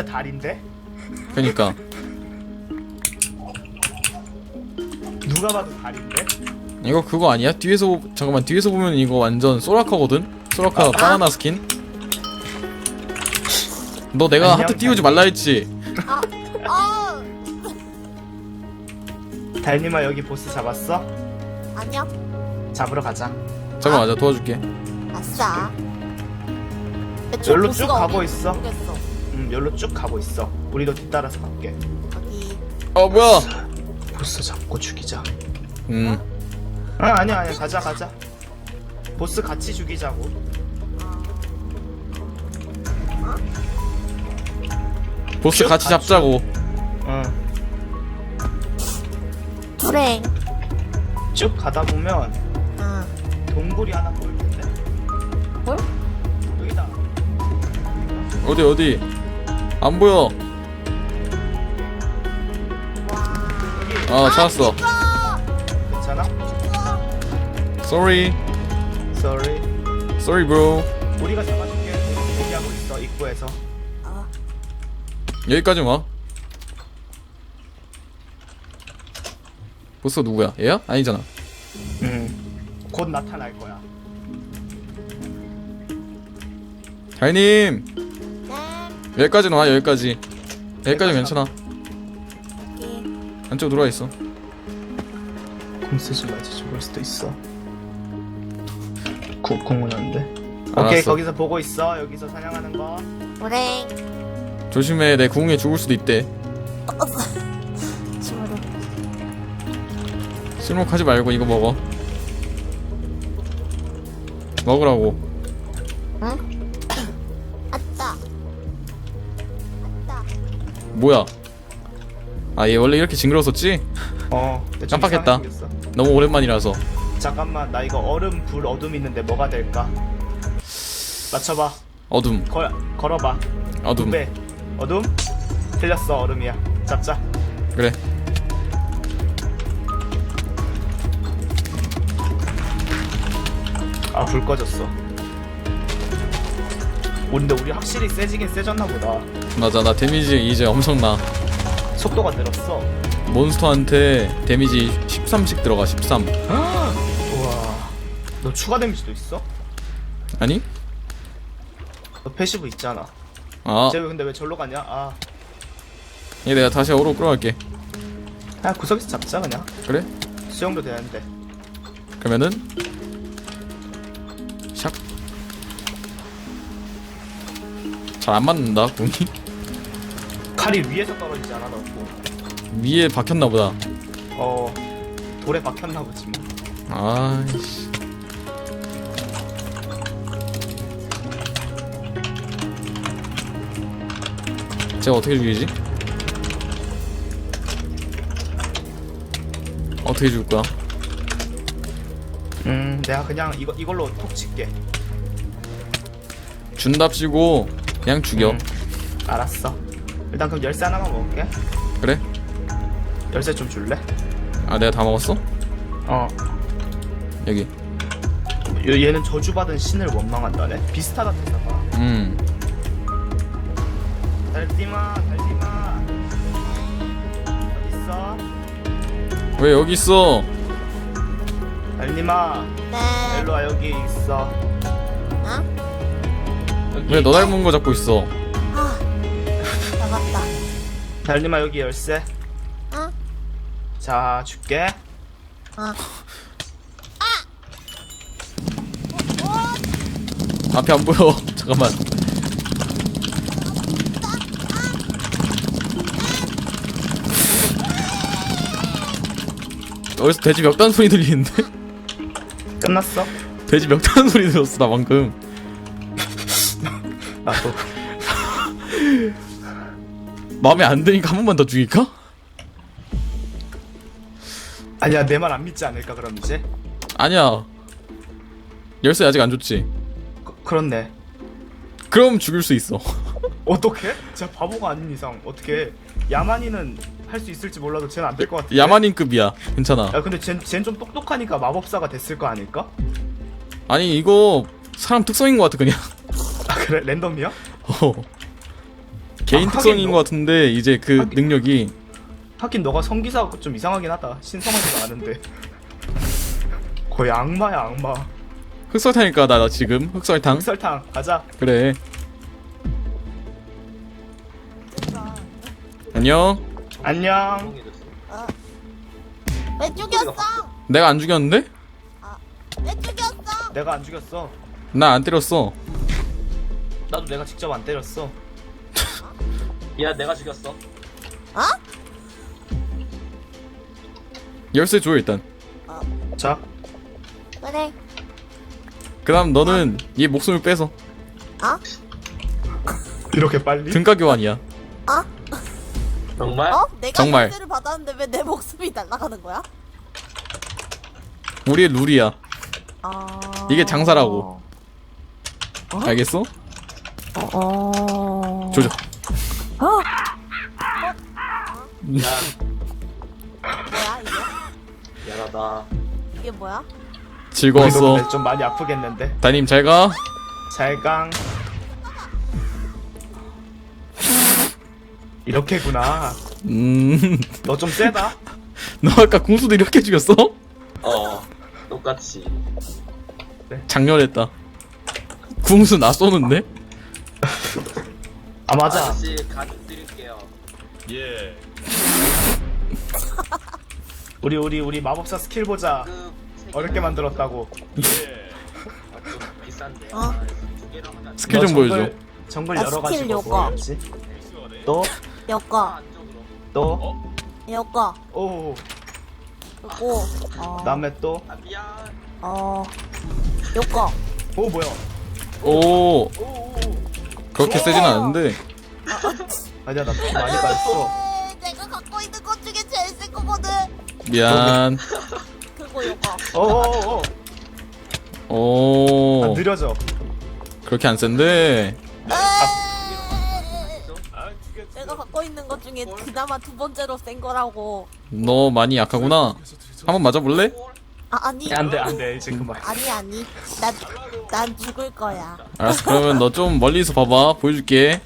진짜 달인데? 그니까 누가 봐도 달인데? 이거 그거 아니야? 뒤에서 보- 잠깐만 뒤에서 보면 이거 완전 소라카거든? 소라카 바나나 스킨? 너 내가 안녕, 하트 띄우지 말라 했지? 어 달님아 여기 보스 잡았어? 아니요 잡으러 가자. 잠깐만 나 도와줄게 아싸 여기로 쭉 가고 있어. 모르겠어 음, 여기로 쭉 가고 있어. 우리도 뒤따라서 갈게. 여기 어 뭐야 보스 잡고 죽이자. 음 아, 아니야, 아니야. 가자, 가자. 보스 같이 죽이자고. 보스 같이 잡자고 응. 불행 쭉 가다 보면 응 동굴이 하나 보일 텐데. 뭘? 여기다. 어디 어디 안 보여 여기. 아 찾았어 괜찮아? sorry Sorry. sorry bro 우리가 잡아줄게. 대기하고 있어, 입구에서. 어 여기까지 와 보스 누구야? 얘야? 아니잖아 응. 곧 나타날 거야. 달님 네, 여기까지는 와 여기까지 여기까지 여기까지 괜찮아 여기 안쪽 들어와 있어 공 쓰지 말지 죽을 수도 있어. 구, 공문한데. 오케이 알았어. 거기서 보고 있어. 여기서 사냥하는 거. 불행 조심해 내 궁에 죽을 수도 있대 침으로 실목하지 말고 이거 먹어 먹으라고 응? 뭐야 아 얘 원래 이렇게 징그러웠었지? 어. 근데 좀 깜빡했다. 이상하게 생겼어. 너무 오랜만이라서 잠깐만 나 이거 얼음 불 어둠 있는데 뭐가 될까? 맞춰봐. 어둠 걸 걸어봐. 어둠 두 배. 어둠? 틀렸어 얼음이야. 잡자. 그래 아 불 꺼졌어. 근데 우리 확실히 세지긴 세졌나 보다. 맞아 나 데미지 이제 엄청나 속도가 늘었어. 몬스터한테 데미지 13씩 들어가 13 우와. 너 추가 데미지도 있어? 아니? 너 패시브 있잖아. 아쟤 근데 왜 절로 가냐? 아. 얘 내가 다시 어로 끌어갈게 그냥 구석에서 잡자 그냥. 그래? 수영도 되는데. 그러면은 잘 안 맞는다 궁이 칼이 위에서 떨어지지 않아 넣고. 위에 박혔나 보다 어. 돌에 박혔나 보지 뭐. 아이씨 제가 어떻게 죽이지? 어떻게 죽을 거야? 음, 내가 그냥 이거 이걸로 톡 칠게. 준답시고 그냥 죽여 음, 알았어. 일단 그럼 열쇠 하나만 먹을게. 그래? 열쇠 좀 줄래? 아 내가 다 먹었어? 어. 여기 얘- 얘는 저주받은 신을 원망한다네. 비슷하다 했나봐. 음 달디마, 달디마. 어디 있어? 왜 여기 있어? 달디마, 네 일로 와 여기 있어. 왜 너 닮은 거 잡고 있어? 아 잡았다 달디마 여기 열쇠. 어? 자, 줄게. 어 앞이 안 보여 잠깐만 어디서 돼지 멱단 소리 들리는데? 끝났어? 돼지 멱단 소리 들었어 나 방금 나도. 마음에 안 드니까 한 번만 더 죽일까? 아니야 내 말 안 믿지 않을까 그럼 이제? 아니야 열쇠 아직 안 줬지 그, 그렇네. 그럼 죽일 수 있어 어떻게? 진짜 바보가 아닌 이상 어떻게? 야만이는 할 수 있을지 몰라도 쟤는 안 될 것 같아. 야만인급이야 괜찮아 야 근데 쟤쟤좀 똑똑하니까 마법사가 됐을 거 아닐까? 아니 이거 사람 특성인 것 같아 그냥 아 그래? 랜덤이야? 어. 개인 아, 특성인 하긴 것 같은데 이제 그 하긴- 능력이 하긴 너가 성기사가 좀 이상하긴 하다. 신성하지가 않은데. 거의 악마야 악마. 흑설탕일까 나, 나 지금? 흑설탕? 설탕 가자. 그래. 안녕. 안녕. 왜 죽였어? 내가 안 죽였는데? 왜 죽였어? 내가 안 죽였어. 나 안 때렸어 나도 내가 직접 안 때렸어 야 내가 죽였어 어? 열쇠 줘 일단 자 그래. 그 다음 너는 얘 목숨을 빼서 어? 이렇게 빨리? 등가 교환이야 어? 정말? 어? 내가 정말. 열쇠를 받았는데 왜 내 목숨이 날아가는 거야? 우리의 룰이야 아. 이게 장사라고 알겠어? 어. 조져. 어? 야 뭐야 이게? 미안하다. 이게 뭐야? 즐거웠어. 좀 많이 아프겠는데. 다님 잘 가. 잘강 이렇게구나. 음너 너좀 세다. 아까 궁수도 이렇게 죽였어? 어 똑같이. 장렬했다. 궁수 나 쏘는데? 아 맞아 아저씨 가죽 드릴게요 우리 우리 우리 마법사 스킬 보자 그 어렵게 만들었다고 아, 좀 비싼데 어? 아, 두 개랑. 스킬 너 좀 정글- 보여줘 정글 아, 여러 스킬 가지고 요거. 뭐였지? 또? 여거 안 그럼. 또? 여거 오 그리고 어. 다음에 또? 아 미안 어. 요거 오 뭐야 오 오 오 오 그렇게 세진 않은데. 아니야 나돈 많이 에, 내가 갖고 있는 것 중에 제일 센 거거든. 미안. 그리고 요거. 오오오 오. 아, 느려져. 그렇게 안 센데? 내가 갖고 있는 것 중에 그나마 두 번째로 센 거라고. 너 많이 약하구나. 한번 맞아볼래? 아 아니. 안돼 안돼 지금 말 아니 아니. 난난 죽을 거야. 알았어 그러면 너 좀 멀리서 봐봐. 보여줄게.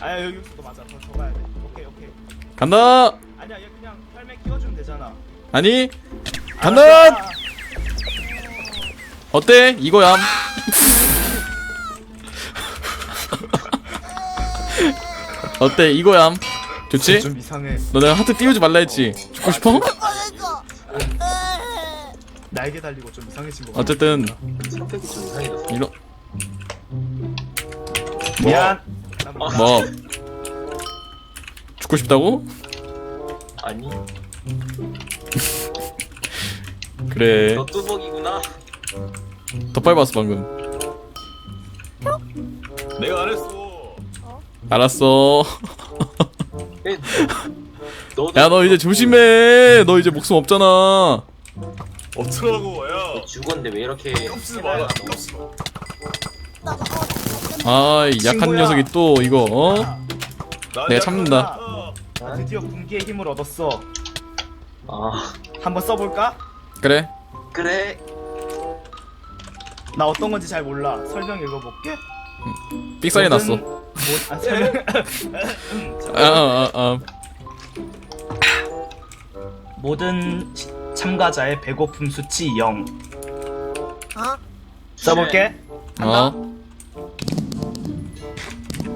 아야 여기서도 맞아. 더, 더 가야 돼. 오케이 오케이. 간다! 아니야 얘 그냥 헬멧 끼워주면 되잖아. 아니? 간다! 알았어. 어때? 이거야. 어때? 이거야. 좋지? 좀 이상해. 너 내가 하트 띄우지 말라 했지. 죽고 싶어? 꺼내줘. 날개 달리고 좀 이상해진 거 같아 어쨌든 선택이 좀 이상해졌어 이런 미안. 뭐? 죽고 싶다고? 아니. 그래. 너 뚜벅이구나. 더 밟았어 방금. 내가 안 했어. 알았어. 에, 너도 야너 이제 조심해. 너 이제 목숨 없잖아 어쩌라고 야. 너 죽었는데 왜 이렇게 깜찍이 마라. 마. 나 어, 아이 약한 친구야. 녀석이 또 이거 어? 나 내가 약간- 참는다. 어. 나 드디어 군기의 힘을 얻었어 아 한번 써볼까? 그래 그래 나 어떤 건지 잘 몰라 설명 읽어볼게 삑사리 났어 모든- 모- 아, 설명 아 아아 모든 시- 참가자의 배고픔 수치 0 어? 써볼게 어?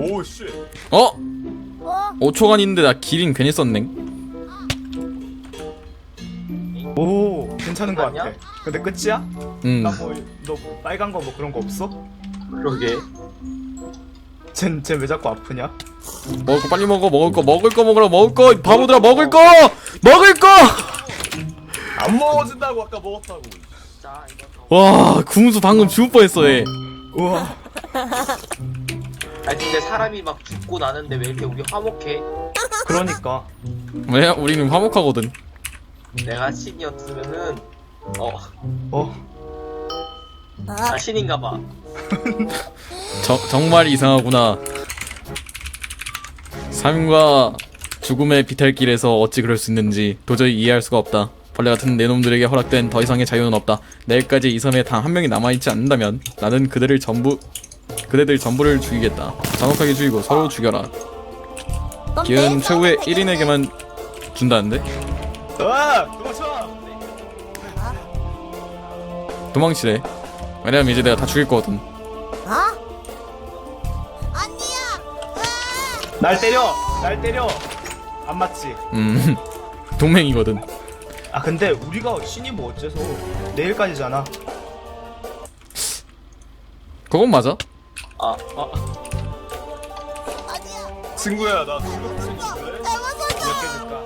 오 씨. 어? 어? 5초간 있는데 나 기린 괜히 썼네 오 괜찮은 거 같아? 근데 끝이야? 음 나 뭐 너 빨간 거 뭐 그런 거 없어? 그러게 쟨쟨왜 자꾸 아프냐? 먹을 거 빨리 먹어 먹을 거 먹을 거 먹으라 먹을 거 바보들아 먹을 거 먹을 안 먹어진다고 아까 먹었다고. 자 이거 더 거와 궁수 방금 죽을 뻔했어 얘. 우와. 아니 근데 사람이 막 죽고 나는데 왜 이렇게 우리 화목해? 그러니까. 왜? 우리는 화목하거든. 내가 신이었으면은 어, 어? 아, 나 신인가 봐. 저, 정말 이상하구나. 삶과 죽음의 비탈길에서 어찌 그럴 수 있는지 도저히 이해할 수가 없다 벌레 같은 내 놈들에게 허락된 더 이상의 자유는 없다. 내일까지 이 섬에 단 한 명이 남아있지 않는다면 나는 그들을 전부 그대들 전부를 죽이겠다. 잔혹하게 죽이고 서로 죽여라? 기회는 최후의 싸우면 1인에게만 준다는데? 아 도망쳐 도망치래. 왜냐면 이제 내가 다 죽일 거거든. 아? 으아! 날 때려! 날 때려! 안 맞지? 음 동맹이거든 아 근데 우리가 신이 뭐 어째서 내일까지잖아 그건 맞아 아, 아, 아니야. 친구야 나 죽었을 수 있을래? 잘못했어. 몇개 줄까?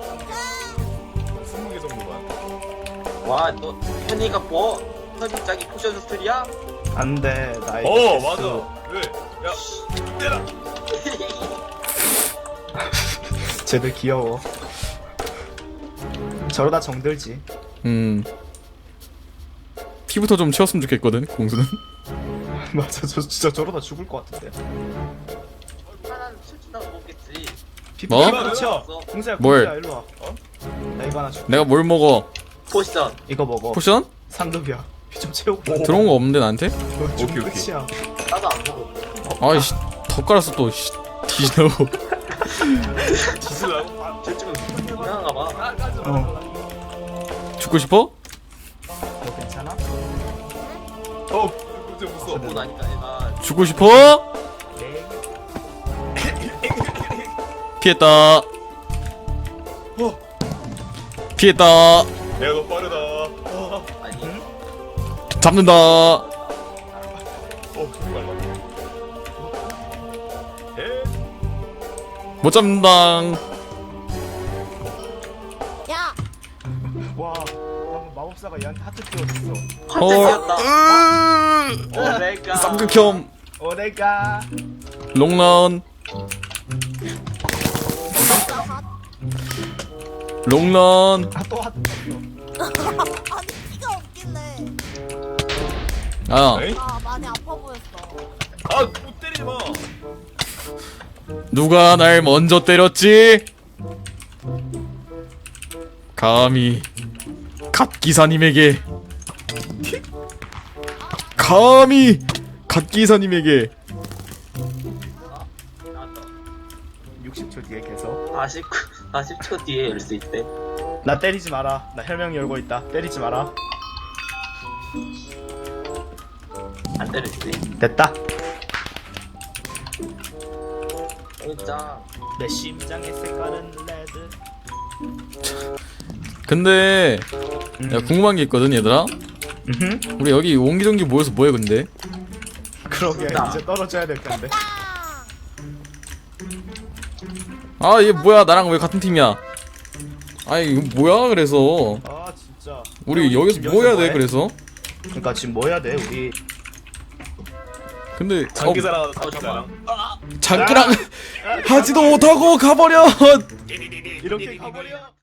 20개 정도 만 와, 너 현이가 뭐? 현입장이 포션 스토리야? 안 돼 나 이거 어. 맞아 왜? 야 때라 쟤들 귀여워 저러다 정들지 음 피부터 좀 채웠으면 좋겠거든 공수는 맞아 저 진짜 저러다 죽을 것 같은데 하나는 술집나가 먹겠지. 피부 뭐? 공사야 뭘? 공사야 일로 와 어? 나 이거 하나 줄게 내가 뭘 먹어 포션. 이거 먹어 포션? 상급이야 피 좀 채우고 들어온 거 없는데 나한테? 오케이 오케이, 오케이. 끝이야 나도 안 먹어. 아이씨 더 깔았어 또 씨, 뒤지라고 지금 이상한가 봐. 어. 죽고 싶어? 너 괜찮아? 어 이제 무서워. 먹고 나니까 얘가. 죽고 싶어? 네 피했다. 어. 피했다. 내가 더 빠르다. 어, 아니. 잡는다. 어 에? 못 잡는다 마법사가 얘한테 하트 띄워줬어 어 어, 오메가. 쌍극혐 오레가 롱런 롱런 아 또 하트 띄워 아니 피가 없길래. 아 에이? 아 많이 아파 보였어. 아 못 때리지 마 누가 날 먼저 때렸지? 감히 갓 기사님에게 감히 갓 기사님에게 나왔다. 60초 뒤에 계속 49, 40초 뒤에 열 수 있대. 나 때리지 마라 나 혈명 열고 있다 때리지 마라 안 때렸지. 됐다 진짜. 내 심장의 색깔은 레드 근데 야 궁금한 게 있거든 얘들아. 음 우리 여기 옹기종기 모여서 뭐해 근데? 그러게 나. 이제 떨어져야 될 텐데. 아. 아얘 뭐야? 나랑 왜 같은 팀이야? 아이 이거 뭐야? 그래서. 아 진짜. 우리 지금 여기서 뭐 해야 돼 뭐해? 그래서? 그러니까 지금 뭐 해야 돼 우리? 근데 어, 장기사랑 잠깐만. 장기사랑 장기랑 하지도 못하고 가버려. 이렇게 가버려